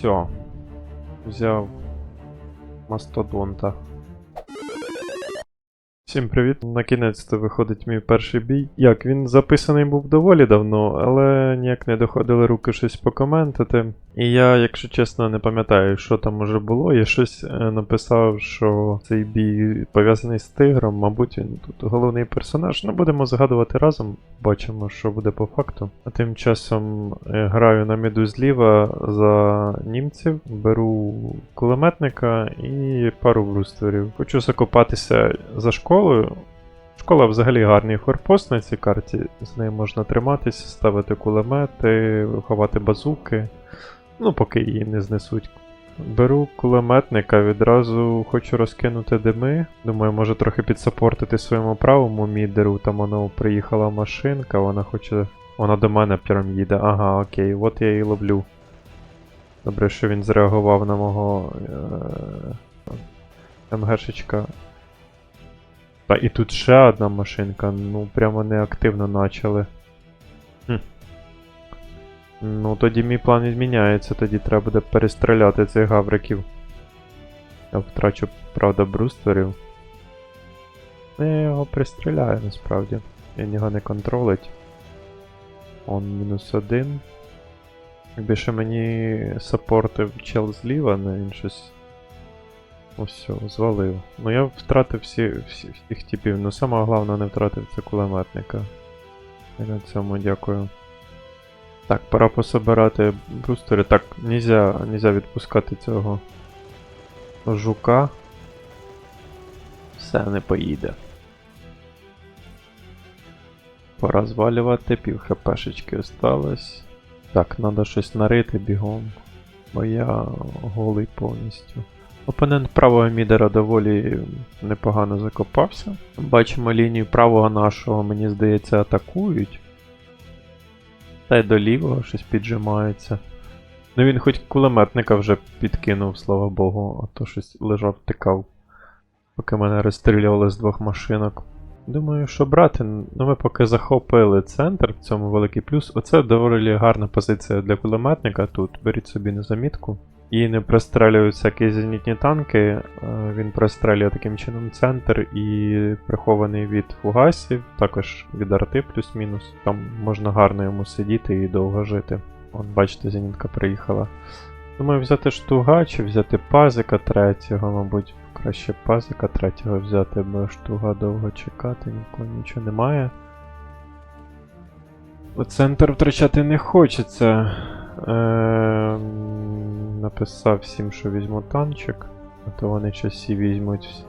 Все. Взяв мастодонта. Всім привіт! Накінець-то виходить мій перший бій. Як, він записаний був доволі давно, але ніяк не доходили руки щось покоментити. І я, якщо чесно, не пам'ятаю, що там уже було. Я щось е, написав, що цей бій пов'язаний з тигром, мабуть, він тут головний персонаж. Ну, будемо згадувати разом, бачимо, що буде по факту. А тим часом е, граю на міду зліва за німців, беру кулеметника і пару брустверів. Хочу закопатися за школою. Школа взагалі гарний форпост на цій карті. З нею можна триматися, ставити кулемети, ховати базуки. Ну, поки її не знесуть. Беру кулеметника, відразу хочу розкинути дими. Думаю, може трохи підсапортити своєму правому мідеру. Там воно приїхала машинка, вона хоче. Вона до мене прям їде. Ага, окей, от я її ловлю. Добре, що він зреагував на мого е- МГшечка. Та і тут ще одна машинка, ну прямо неактивно почали. Хм. Ну тоді мій план відміняється, тоді треба буде перестріляти цих гавриків. Я втрачу, правда, брустверів. Я його пристріляю насправді. Він його не контролить. Он мінус один. Якби ще мені саппортив чел зліва, не він щось. Ось звалив. Ну я втратив всі, всі, всіх типів, ну саме головне не втратив це кулеметника. І на цьому дякую. Так, пора пособирати брустери. Так, нельзя, нельзя відпускати цього жука. Все не поїде. Пора звалювати, пів хпшечки осталось. Так, треба щось нарити бігом. Бо я голий повністю. Опонент правого мідера доволі непогано закопався. Бачимо лінію правого нашого, мені здається, атакують. Та й до лівого щось піджимається. Ну він хоч кулеметника вже підкинув, слава Богу, а то щось лежав, тикав. Поки мене розстрілювали з двох машинок. Думаю, що брати, ну ми поки захопили центр, в цьому великий плюс. Оце доволі гарна позиція для кулеметника тут. Беріть собі на замітку. І не прострелюють всякі зенітні танки. е, Він прострелює таким чином центр і прихований від фугасів, також від арти плюс-мінус. Там можна гарно йому сидіти і довго жити. От бачите, зенітка приїхала. Думаю, взяти штуга чи взяти пазика третього, мабуть, краще пазика третього взяти, бо штуга довго чекати, нікого нічого немає. Центр втрачати не хочеться. Ем, написав всім, що візьму танчик, а то вони всі візьмуть.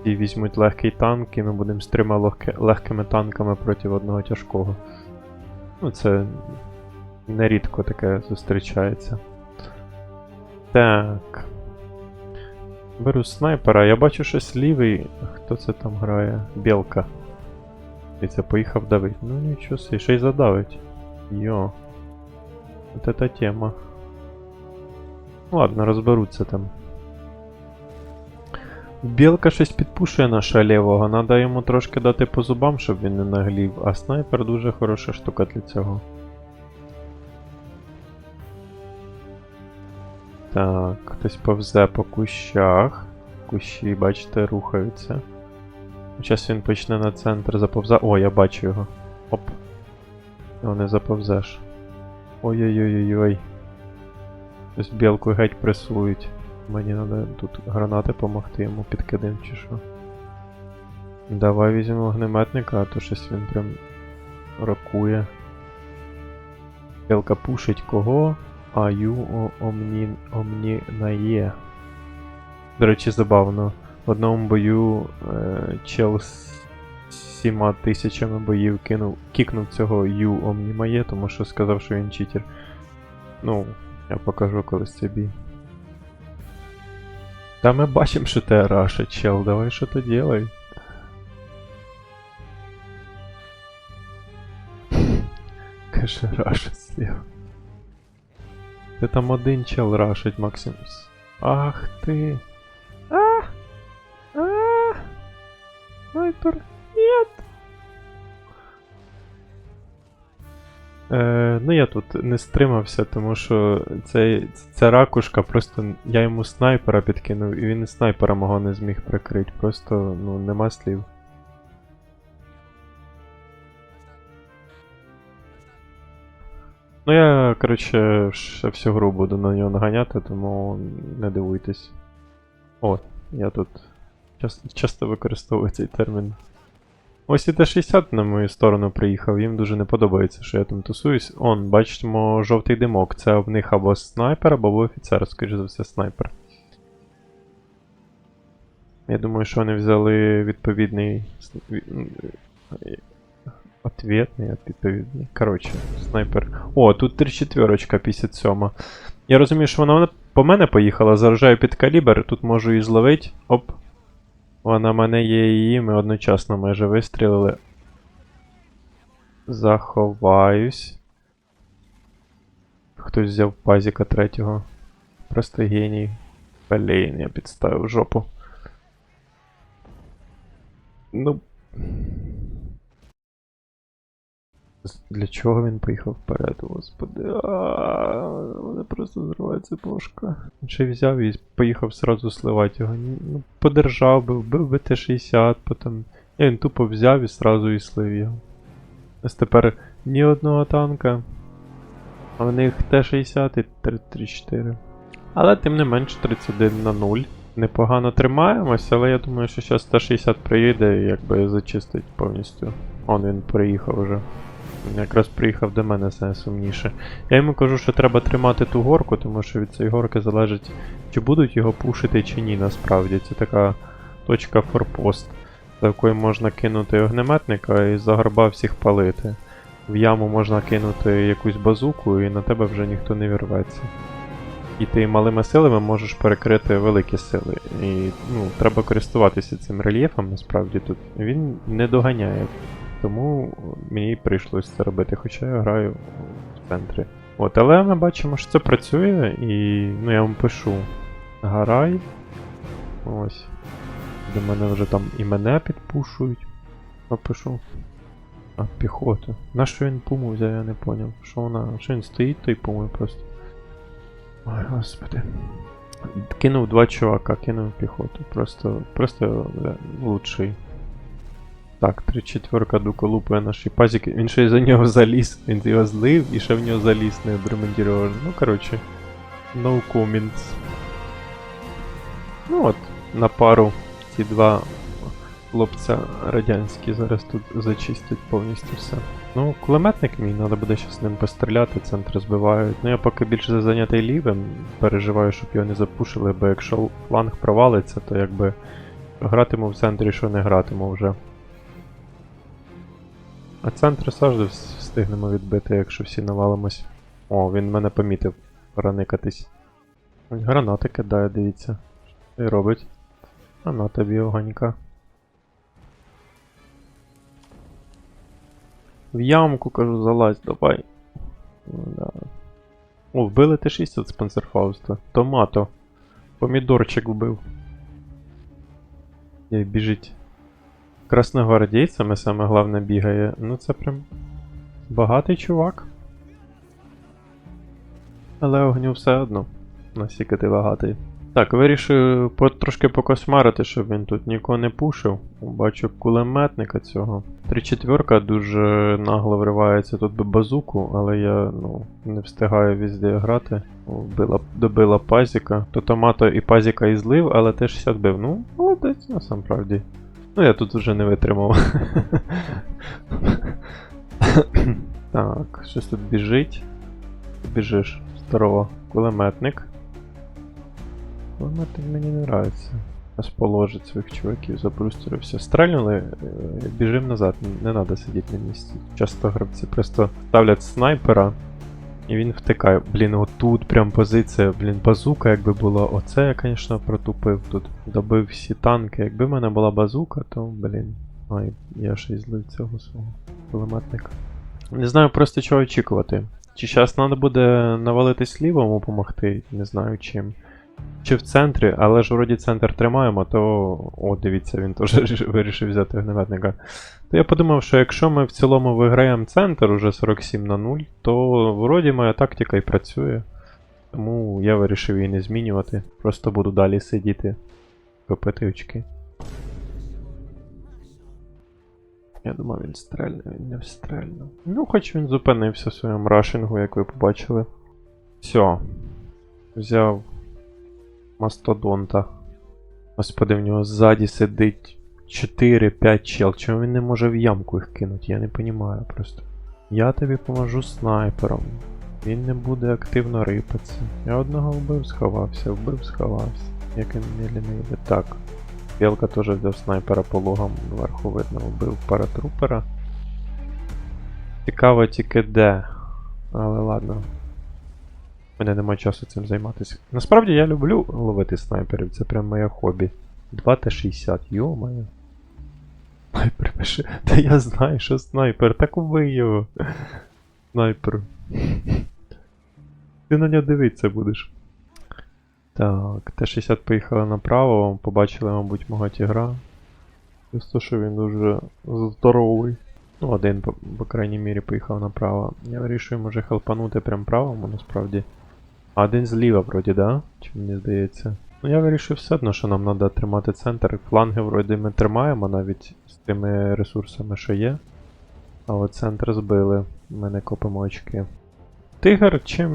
Всі візьмуть легкий танк, і ми будемо з трьома легке, легкими танками проти одного тяжкого. Ну, це нерідко таке зустрічається. Так. Беру снайпера. Я бачу щось лівий. Хто це там грає? Білка. І це поїхав давить. Ну нічого ще й задавить. Йо. Вот эта тема. Ладно, розберуться там. Білка щось підпушує наша лівого, треба йому трошки дати по зубам, щоб він не наглів, а снайпер дуже хороша штука для цього. Так, хтось повзе по кущах. Кущі, бачите, рухаються. Зараз він почне на центр заповза. О, я бачу його. Оп. Його не заповзеш. Ой-ой-ой-ой-ой. Ось білку геть пресують. Мені треба тут гранати помогти йому підкидем чи що. Давай візьмемо вогнеметника, а то щось він прям рокує. Білка пушить кого? А ю омні, омні нає. До речі, забавно. В одному бою е, чел з сіма тисячами боїв кинув, кікнув цього Ю Омнімає, тому що сказав, що він читер. Ну, я покажу колись цей бій. Та ми бачимо, що ти раша, чел, давай що то делай. Каже, раша слів. Ти там один чел рашить, Максимус. Ах ти. Е, ну я тут не стримався, тому що цей, ця ракушка просто. Я йому снайпера підкинув, і він і снайпера мого не зміг прикрити. Просто ну нема слів. Ну я, коротше, ще всю гру буду на нього наганяти, тому не дивуйтесь. О, я тут часто, часто використовую цей термін. Ось і Т-60 на мою сторону приїхав, їм дуже не подобається, що я там тусуюсь. Он, бачимо, жовтий димок. Це в них або снайпер, або офіцер, скоріш за все, снайпер. Я думаю, що вони взяли відповідний. е, Ответний, відповідний. Коротше, снайпер. О, тут 34 57. Я розумію, що вона по мене поїхала, заражаю під калібр, тут можу її зловити. Оп. Вона мене є і її, ми одночасно майже вистрілили. Заховаюсь. Хтось взяв пазіка третього. Просто геній. Блін, я підставив жопу. Ну. Для чого він поїхав вперед, господи. Мене просто зривається бошка. Ще взяв і поїхав сразу сливати його. Ну, подержав би, вбив би Т-60, потім. І він тупо взяв і сразу і слив його. Ось тепер ні одного танка. А в них Т-60 і 34. Але тим не менш 31 на 0. Непогано тримаємось, але я думаю, що зараз Т-60 приїде і якби зачистить повністю. Он він приїхав уже. Якраз приїхав до мене найсумніше. Я йому кажу, що треба тримати ту горку, тому що від цієї горки залежить, чи будуть його пушити чи ні, насправді. Це така точка форпост, за якою можна кинути огнеметника і за горба всіх палити. В яму можна кинути якусь базуку, і на тебе вже ніхто не вірветься. І ти малими силами можеш перекрити великі сили. І ну, треба користуватися цим рельєфом, насправді тут. Він не доганяє. Тому мені прийшлось це робити, хоча я граю в центрі. От, але ми бачимо, що це працює, і ну я вам пишу. Гарай. Ось. До мене вже там і мене підпушують. Напишу. А, піхоту. На що він пуму взяв, я не поняв. Що вона. Що він стоїть, той пумою просто. Ой, господи. Кинув два чувака, кинув піхоту. Просто. Просто бля, лучший. Так, 3-4 дука лупає наші пазики. Він ще й за нього заліз. Він його злив і ще в нього заліз не обремонтірований. Ну, коротше. No comments. Ну от, на пару ці два хлопця радянські зараз тут зачистять повністю все. Ну, кулеметник мій, треба буде ще з ним постріляти, центр збивають. Ну я поки більше зайнятий лівим, переживаю, щоб його не запушили, бо якщо фланг провалиться, то якби гратиму в центрі, що не гратиму вже. А центр завжди встигнемо відбити, якщо всі навалимось. О, він мене помітив. Пора никатись. Ось Гранати кидає, дивіться. Що і робить. А на тобі огонька. В ямку, кажу, залазь, давай. Да. О, вбили Т-6 від Спенсерфауста. Томато. Помідорчик вбив. І біжить. Красногвардійцями саме головне бігає. Ну це прям багатий чувак. Але огню все одно. Наскільки ти багатий. Так, вирішив трошки покосмарити, щоб він тут нікого не пушив. Бачу кулеметника цього. 3-4 дуже нагло вривається тут би базуку, але я ну, не встигаю везде грати. Вбила, добила пазіка. То томато і пазіка і злив, але теж 60 бив. Ну, молодець, насамправді. Ну, я тут вже не витримав. так, щось тут біжить. Біжиш. Здорово. Кулеметник. Кулеметник мені не нравиться. Аж положить своїх чуваків, забрустерив все. Стрельнули, е, біжим назад, не треба сидіти на місці. Часто гравці просто ставлять снайпера, і він втикає. Блін, отут прям позиція, блін, базука якби була. Оце я, звісно, протупив тут. Добив всі танки. Якби в мене була базука, то, блін. Ай, я ще й злив цього свого кулеметника. Не знаю просто чого очікувати. Чи зараз треба буде навалитись лівому допомогти, не знаю чим. Чи в центрі, але ж вроді центр тримаємо, то. О, дивіться, він теж вирішив взяти гнеметника. То я подумав, що якщо ми в цілому виграємо центр уже 47 на 0, то вроді моя тактика і працює. Тому я вирішив її не змінювати. Просто буду далі сидіти, копити очки. Я думав, він стрельне, він не встрельнув. Ну, хоч він зупинився в своєму рашингу, як ви побачили. Все. Взяв мастодонта. Господи, в нього ззаді сидить 4-5 чел. Чому він не може в ямку їх кинути? Я не розумію просто. Я тобі поможу снайпером. Він не буде активно рипатися. Я одного вбив, сховався, вбив, сховався. Як він не лінивий. Так. Білка теж взяв снайпера по логам вверху видно, вбив паратрупера. Цікаво тільки де. Але ладно. Мене немає часу цим займатися. Насправді я люблю ловити снайперів, це прям моє хобі. 2Т60, йо-моє. Снайпер пише. Та я знаю, що снайпер, так убий його. Снайпер. Ти на нього дивитися будеш. Так, Т-60 поїхали направо, побачили, мабуть, мого тігра. Через що він дуже здоровий. Ну, один, по крайній мірі, поїхав направо. Я вирішую, може хелпанути прям правому, насправді. А один зліва, вроді, да? Чи мені здається? Ну я вирішив все одно, що нам треба тримати центр. Фланги вроді ми тримаємо навіть з тими ресурсами, що є. А от центр збили. Ми не копимо очки. Тигр чим.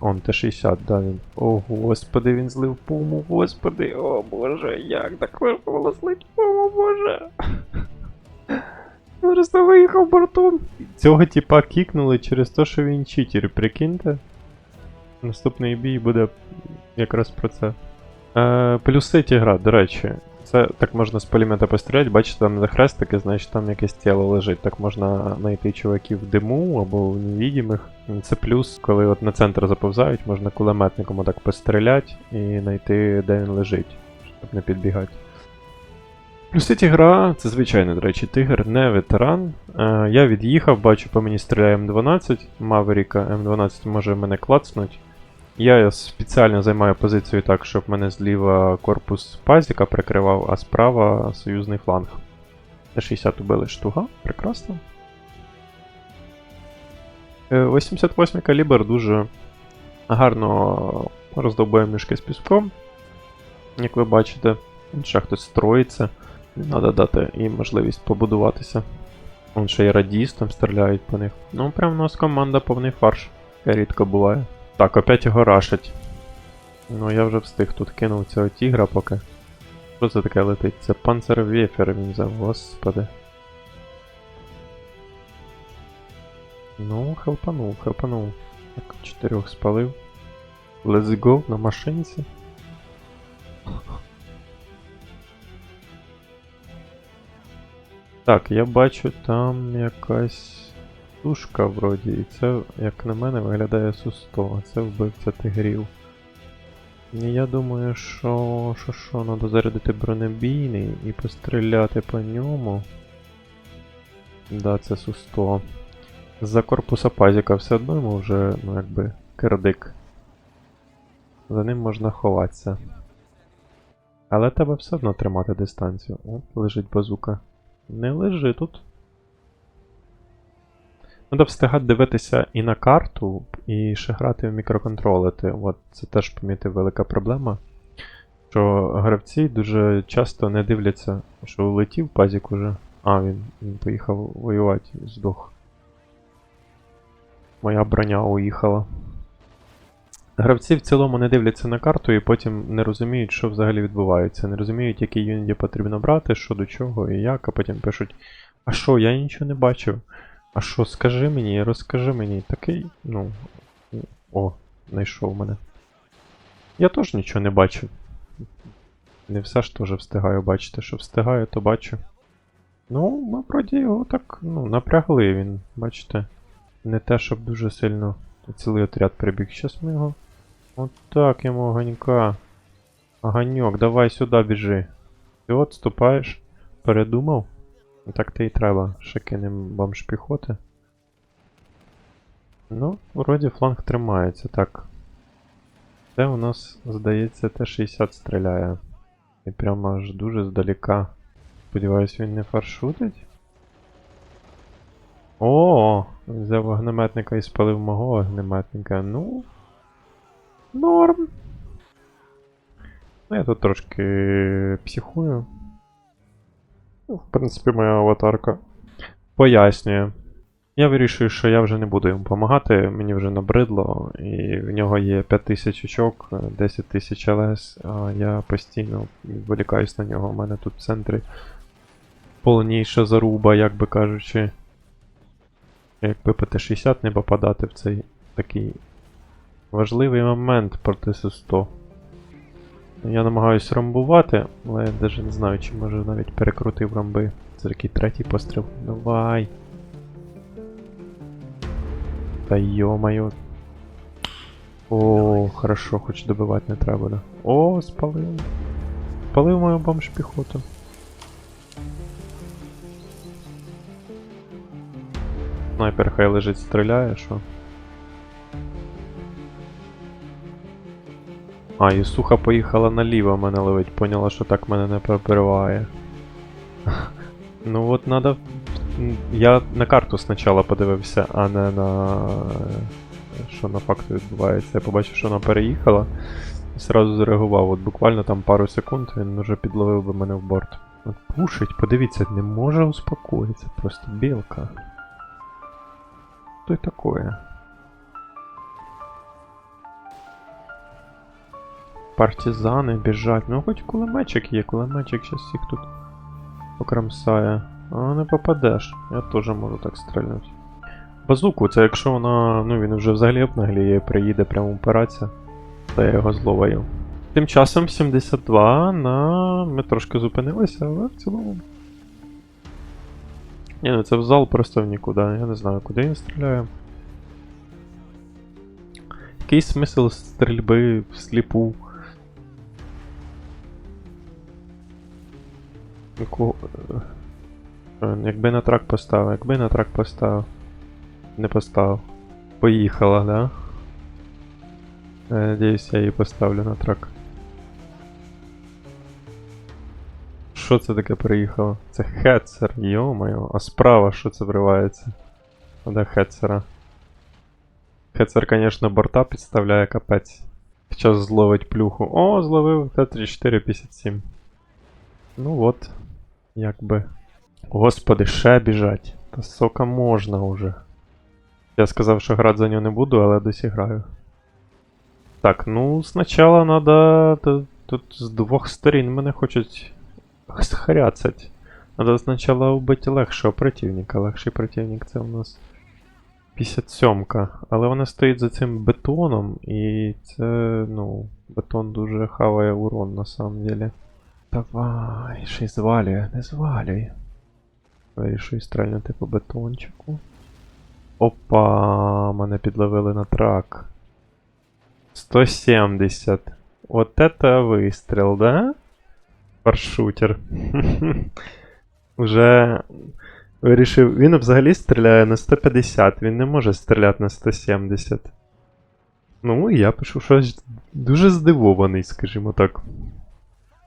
Он, Т-60, да, він. О, господи, він злив пуму, господи, о боже, як так було злити пуму, боже. Просто виїхав бортом. Цього типа кікнули через те, що він читер, прикиньте. Наступний бій буде якраз про це. Е, плюси тігра, до речі. Це так можна з пулемета постріляти, бачите, там де хрестики, значить там якесь тіло лежить. Так можна знайти чуваків в диму або в невідімих. Це плюс, коли от на центр заповзають, можна кулеметником отак постріляти і знайти, де він лежить, щоб не підбігати. Плюси тігра, це звичайно, до речі, тигр, не ветеран. Е, я від'їхав, бачу, по мені стріляє М12, Маверіка М12 може мене клацнуть. Я спеціально займаю позицію так, щоб мене зліва корпус пазіка прикривав, а справа союзний фланг. Т-60 убили штуга, прекрасно. Е, 88 калібр дуже гарно роздовбує мішки з піском. Як ви бачите, ще хтось строїться. Треба дати їм можливість побудуватися. Вон ще й радістом стріляють по них. Ну, прям у нас команда повний фарш. Таке рідко буває. Так, опять його рашать. Ну я вже встиг тут кинув цього тігра поки. Що це таке летить? Це панцервєфер він взяв, господи. Ну, хелпанув, хелпанув. Так, чотирьох спалив. Let's go на машинці. Так, я бачу там якась тушка вроді, і це, як на мене, виглядає су-100, а це вбивця тигрів. І я думаю, що що, що, треба зарядити бронебійний і постріляти по ньому. Да, це су-100. За корпуса пазіка все одно йому вже, ну якби, кирдик. За ним можна ховатися. Але треба все одно тримати дистанцію. О, лежить базука. Не лежи тут. Треба встигати дивитися і на карту, і ще грати в мікроконтролити. От це теж помітив велика проблема. Що гравці дуже часто не дивляться, що улетів пазік уже. А, він, він поїхав воювати, здох. Моя броня уїхала. Гравці в цілому не дивляться на карту і потім не розуміють, що взагалі відбувається. Не розуміють, які юніті потрібно брати, що до чого і як, а потім пишуть: А що, я нічого не бачив. А що, скажи мені, розкажи мені. Такий, ну. О, знайшов мене. Я теж нічого не бачив. Не все ж теж встигаю бачити, що встигаю, то бачу. Ну, ми вроді його так, ну, напрягли він, бачите. Не те, щоб дуже сильно цілий отряд прибіг. Щас ми його. От так йому огонька. Огоньок, давай сюди біжи. Ти от ступаєш. Передумав? Так то і треба. Ще кинем бомж піхоти. Ну, вроді фланг тримається, так. Це у нас, здається, Т-60 стріляє. І прямо аж дуже здалека. Сподіваюсь, він не фаршутить. О, взяв вогнеметника і спалив мого вогнеметника. Ну. Норм. Ну, я тут трошки психую. В принципі, моя аватарка пояснює. Я вирішую, що я вже не буду йому допомагати, мені вже набридло, і в нього є 5000 очок, 10 тисяч ЛС, а я постійно відволікаюсь на нього. У мене тут в центрі повніша заруба, як би кажучи. Якби ПТ-60 не попадати в цей такий важливий момент проти С100. Я намагаюсь ромбувати, але я навіть не знаю, чи може навіть перекрутив ромби. Це такий третій постріл. Давай. Та йо-моє. О, хорошо, хоч добивати не треба буде. О, спалив. Спалив мою бомж піхоту. Снайпер хай лежить, стріляє, що? А, і суха поїхала наліво мене ловить, поняла, що так мене не перебиває. ну от надо. Я на карту спочатку подивився, а не на. що на факту відбувається. Я побачив, що вона переїхала. І сразу зреагував. От буквально там пару секунд він вже підловив би мене в борт. От пушить, подивіться, не може успокоїтися, просто білка. Что это такое? Партизани біжать. Ну хоч кулеметчик є, кулеметчик щас всіх тут покромсає. А не попадеш. Я теж можу так стрельнути. Базуку, це якщо вона. ну він вже взагалі обнагліє, приїде прямо упиратися, то я його зловаю. Тим часом 72 на. Ми трошки зупинилися, але в цілому. Ні, ну це в зал просто в нікуди. Я не знаю, куди він стріляє. Який смисл стрільби всліпу? Яку... е, Якби на трак поставив, якби на трак поставив. Не поставив. Поїхала, да? Я надіюсь, я її поставлю на трак. Що це таке приїхало? Це Хетцер, йо-моє, а справа що це вривається? А Де Хетцера? Хетцер, конечно, борта підставляє капець. Зараз зловить плюху. О, зловив Т-3457. Ну от. Якби. Господи, ще біжать. Та сока можна уже. Я сказав, що грати за нього не буду, але досі граю. Так, ну, спочатку надо. т- Тут з двох сторін мене хочуть схряцать. Надо сначала убити легшого противника. Легший противник це у нас 57-ка. Але вона стоїть за цим бетоном, і це, ну, бетон дуже хаває урон на самом деле. Давай, ще й звалює, не звалюй. Вирішую стрельнути по бетончику. Опа, мене підловили на трак. 170. Вот это выстрел, да? Паршутер. Уже вирішив. Він взагалі стріляє на 150, він не може стріляти на 170. Ну, я пишу щось дуже здивований, скажімо так.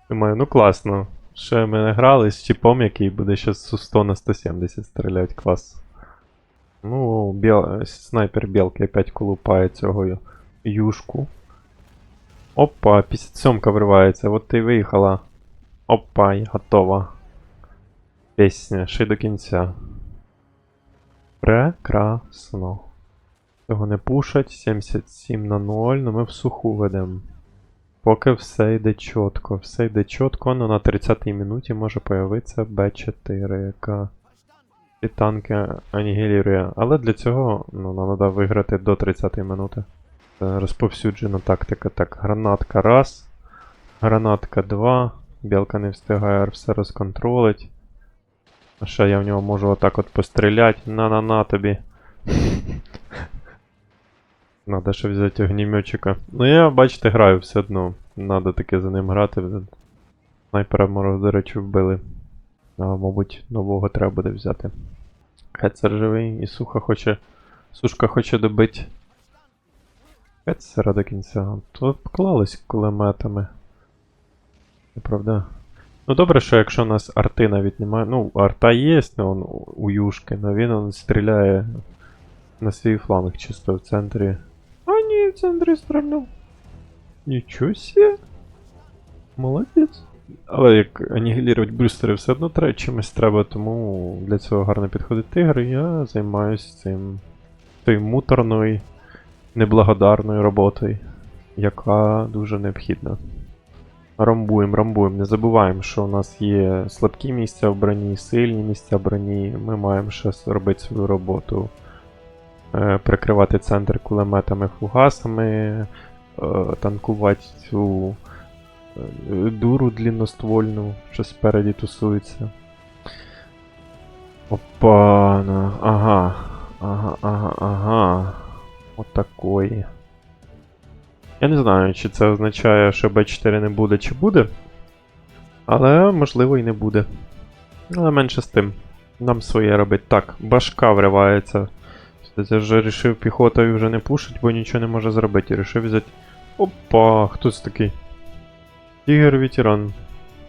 Думаю, ну класно. Ще ми не грали з чіпом, який буде щас з 100 на 170 стріляти, клас. Ну, біл... снайпер білки опять колупає цього юшку. Опа, 57-ка вривається, от ти виїхала. Опа, і готова. Пісня, ще й до кінця. Прекрасно. Цього не пушать, 77 на 0, ну ми в суху ведемо. Поки все йде чітко, все йде чітко, але на 30-й минуті може появитися Б4, яка ці танки анігілює. Але для цього ну, нам треба виграти до 30-ї минути. Це розповсюджена тактика. Так, гранатка раз, гранатка 2. Білка не встигає все розконтролить. А ще я в нього можу отак от постріляти. На-на-на тобі. Надо ще взяти огнеметчика. Ну я, бачите, граю все одно. Надо таки за ним грати. Снайпера, може, до речі, вбили. А, мабуть, нового треба буде взяти. Хецер живий і суха хоче. Сушка хоче добити. Хетсера до кінця. Тут поклались кулеметами. Правда? Ну добре, що якщо у нас арти навіть немає. Ну, арта є, ну, он у Юшки, але він он стріляє на свій фланг чисто в центрі. В центрі стрільнув. Нічого себе. Молодець. Але як анігілірувати брюстери все одно треба чимось треба, тому для цього гарно підходить тигр, і я займаюся цим тою муторною, неблагодарною роботою, яка дуже необхідна. Ромбуємо, ромбуємо. Не забуваємо, що у нас є слабкі місця в броні, сильні місця в броні. Ми маємо ще робити свою роботу. Е, прикривати центр кулеметами фугасами, е, танкувати цю е, дуру длинноствольну, що спереді тусується. Опана. Ага. Ага, ага, ага. Отакої. Я не знаю, чи це означає, що Б4 не буде, чи буде. Але можливо і не буде. Але менше з тим. Нам своє робить. Так, башка вривається. Я вже вирішив піхотою вже не пушить, бо нічого не може зробити. Рішив взяти. Опа, хто це такий? Тігр ветеран.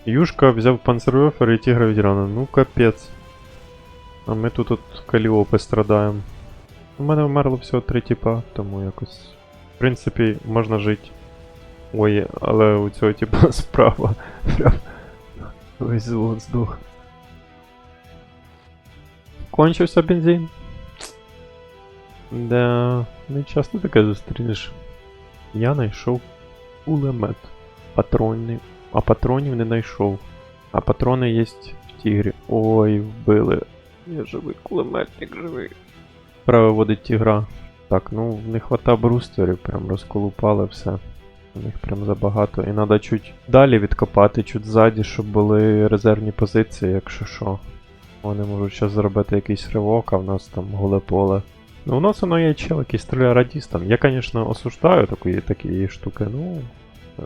Юшка взяв панцервефер і тігра ветерана. Ну капець. А ми тут от каліопи страдаємо. У мене вмерло всього три тіпа, тому якось. В принципі, можна жити. Ой, але у цього типа справа. Прям весь звод здох. Кончився бензин. Да, не часто таке зустрінеш. Я знайшов кулемет. Патронний. А патронів не знайшов. А патрони є в тігрі. Ой, вбили. Я живий, кулеметник живий. Право водить тігра. Так, ну не хвата брустерів, прям розколупали все. У них прям забагато. І треба чуть далі відкопати, чуть ззаді, щоб були резервні позиції, якщо що. Вони можуть зараз зробити якийсь ривок, а в нас там голе поле. Ну, у нас воно є чел, який стріляє радістом. Я, звісно, осуждаю такі, такі штуки, ну.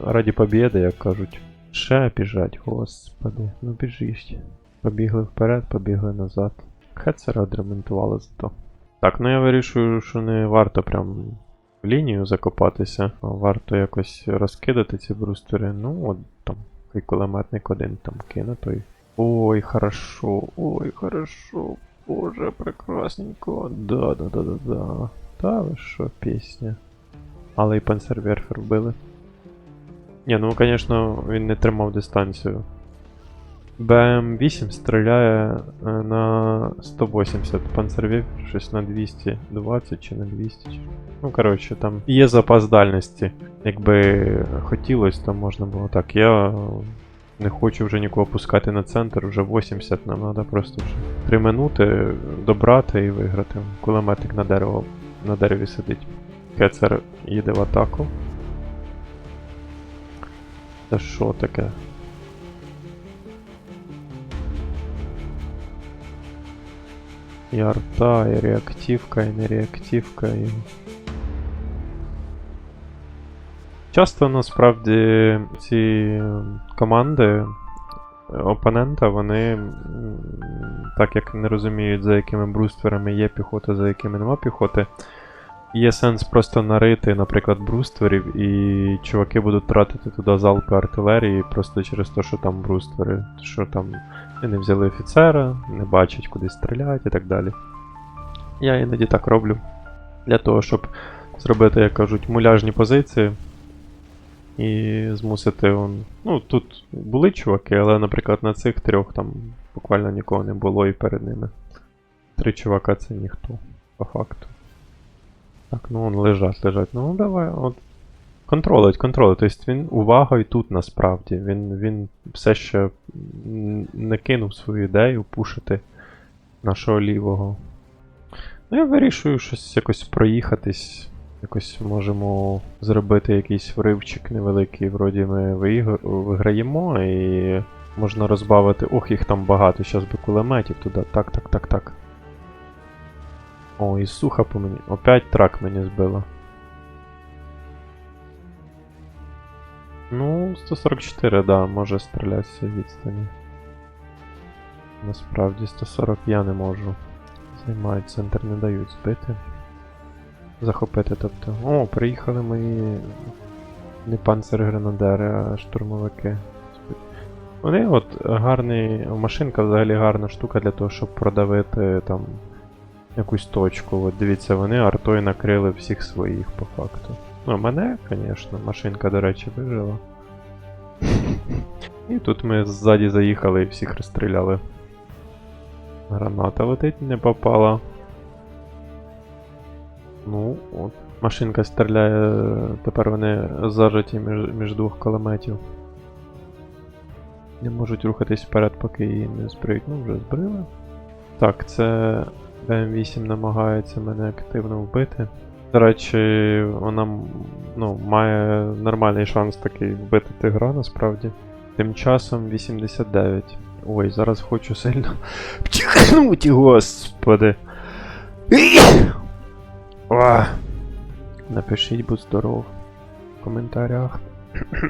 Раді побєди, як кажуть. Ще біжать, господи, ну біжіть. Побігли вперед, побігли назад. Хетцера відремонтували зато. Так, ну я вирішую, що не варто прям в лінію закопатися, варто якось розкидати ці брустери. Ну, от там, хай кулеметник один там кине той. Ой, хорошо, ой, хорошо. Боже, прекрасненько. Да, да, да, да, да. Та ви що, пісня. Але і панцерверфер вбили. Ні, ну звісно, він не тримав дистанцію. БМ8 стріляє е, на 180, панцерверфер щось на 220 чи на 200. чи- Ну, коротше, там є запас дальності. Якби хотілося, то можна було так. Я не хочу вже нікого пускати на центр, вже 80, нам треба просто вже 3 минути добрати і виграти. Кулеметник на дерево на дереві сидить. Кецер їде в атаку. Це що таке? І арта, і реактивка, і не реактивка, і. Часто насправді ці команди е, опонента, вони так як не розуміють, за якими брустверами є піхота, за якими нема піхоти. Є сенс просто нарити, наприклад, брустверів, і чуваки будуть тратити туди залпи артилерії просто через те, що там бруствери, що там не взяли офіцера, не бачать, куди стріляти і так далі. Я іноді так роблю. Для того, щоб зробити, як кажуть, муляжні позиції. І змусити он. Ну, тут були чуваки, але, наприклад, на цих трьох там буквально нікого не було і перед ними. Три чувака це ніхто, по факту. Так, ну вон лежать, лежать. Ну давай, от. Контролить, контролить. Тобто він увагою тут насправді. Він, він все ще не кинув свою ідею пушити нашого лівого. Ну, я вирішую щось якось проїхатись. Якось можемо зробити якийсь вривчик невеликий, вроді ми виграємо і можна розбавити. Ох, їх там багато, зараз би кулеметів туди. Так, так, так, так. О, і суха по мені. Опять трак мені збило. Ну, 144, да, може стріляти з відстані. Насправді 140 я не можу. Займають центр, не дають збити. Захопити. Тобто. О, приїхали мої не панцергренадери, а штурмовики. Вони от гарний. Машинка взагалі гарна штука для того, щоб продавити там якусь точку. От дивіться, вони артою накрили всіх своїх по факту. Ну, мене, звісно, машинка, до речі, вижила. І тут ми ззаді заїхали і всіх розстріляли. Граната летить, не попала. Ну, от. Машинка стріляє, тепер вони зажаті між, між двох кулеметів. Не можуть рухатись вперед, поки її не збриють. Ну, вже збрили. Так, це БМ8 намагається мене активно вбити. До речі, вона ну, має нормальний шанс такий вбити тигра насправді. Тим часом 89. Ой, зараз хочу сильно вчихнути, господи. О! Напишіть, будь здоров в коментарях.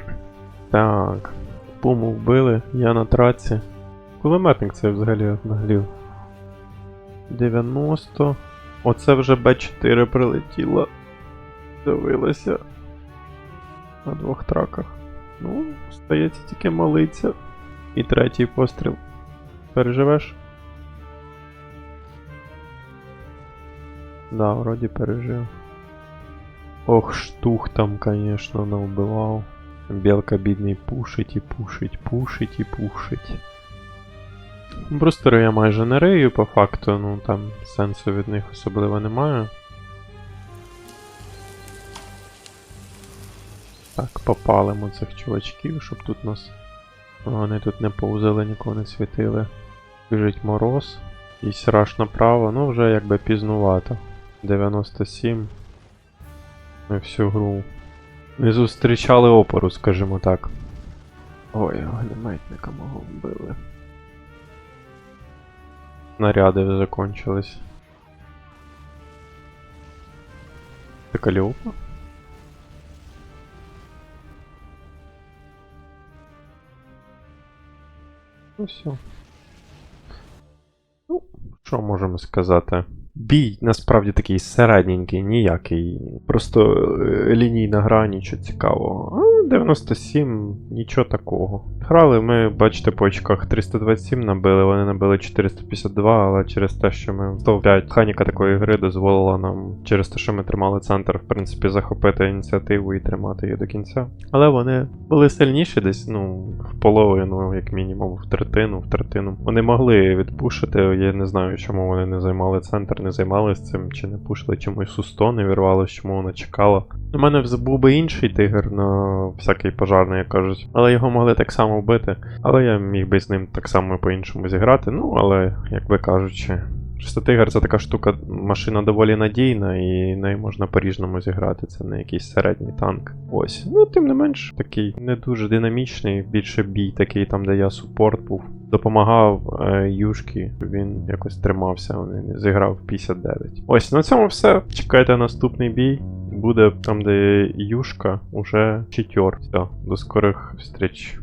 так. Пуму вбили, я на траці. Кулеметник це взагалі наглів. 90. Оце вже Б4 прилетіло. Дивилася. На двох траках. Ну, стається тільки молиться. І третій постріл. Переживеш? Да, вроді пережив. Ох, штух там, конечно, навбивав. Білка бідний пушить і пушить, пушить і пушить. Брустеру я майже не рию, по факту, ну там сенсу від них особливо немає. Так, попалимо цих чувачків, щоб тут нас. Вони тут не повзали, нікого не світили. Біжить мороз. І раш направо, ну вже якби пізнувато. 97. Ми всю гру не зустрічали опору, скажімо так. Ой, огнеметника мого вбили. Снаряди вже закончились. Це Каліопа? Ну все. Ну, що можемо сказати? Бій насправді такий середненький, ніякий. Просто е, лінійна гра, нічого цікавого. А 97, нічого такого. Грали ми, бачите, по очках 327 набили, вони набили 452, але через те, що ми 105 механіка такої гри дозволила нам, через те, що ми тримали центр, в принципі, захопити ініціативу і тримати її до кінця. Але вони були сильніші десь, ну, в половину, як мінімум, в третину, в третину. Вони могли відпушити, я не знаю, чому вони не займали центр, не займалися цим, чи не пушили чомусь у 100, не вірвалося, чому вона чекала. У мене був би інший тигр на всякий пожарний, як кажуть. Але його могли так само вбити. Але я міг би з ним так само по-іншому зіграти. Ну, але, як би кажучи, просто тигр це така штука, машина доволі надійна, і нею можна по-ріжному зіграти. Це не якийсь середній танк. Ось. Ну, тим не менш, такий не дуже динамічний, більше бій такий, там, де я супорт був. Допомагав е, Юшки, він якось тримався, він зіграв 59. Ось на цьому все. Чекайте наступний бій. Буде там, де Юшка, уже читьор. Все, до скорих встреч.